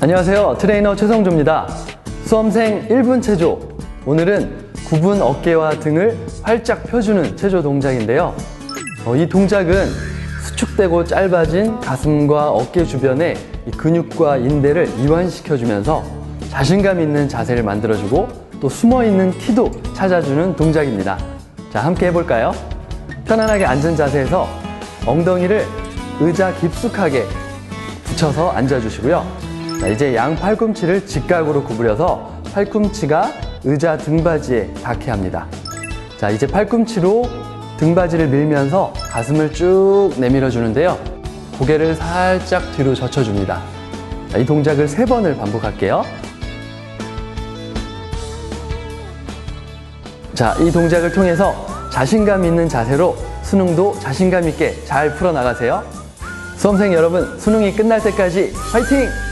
안녕하세요. 트레이너 최성조입니다. 수험생 1분 체조. 오늘은 굽은 어깨와 등을 활짝 펴주는 체조 동작인데요. 어, 이 동작은 수축되고 짧아진 가슴과 어깨 주변의 이 근육과 인대를 이완시켜주면서 자신감 있는 자세를 만들어주고 또 숨어있는 키도 찾아주는 동작입니다. 자, 함께 해볼까요? 편안하게 앉은 자세에서 엉덩이를 의자 깊숙하게 붙여서 앉아주시고요. 자, 이제 양 팔꿈치를 직각으로 구부려서 팔꿈치가 의자 등받이에 닿게 합니다. 자, 이제 팔꿈치로 등받이를 밀면서 가슴을 쭉 내밀어 주는데요. 고개를 살짝 뒤로 젖혀줍니다. 자, 이 동작을 세 번을 반복할게요. 자, 이 동작을 통해서 자신감 있는 자세로 수능도 자신감 있게 잘 풀어나가세요. 수험생 여러분, 수능이 끝날 때까지 화이팅!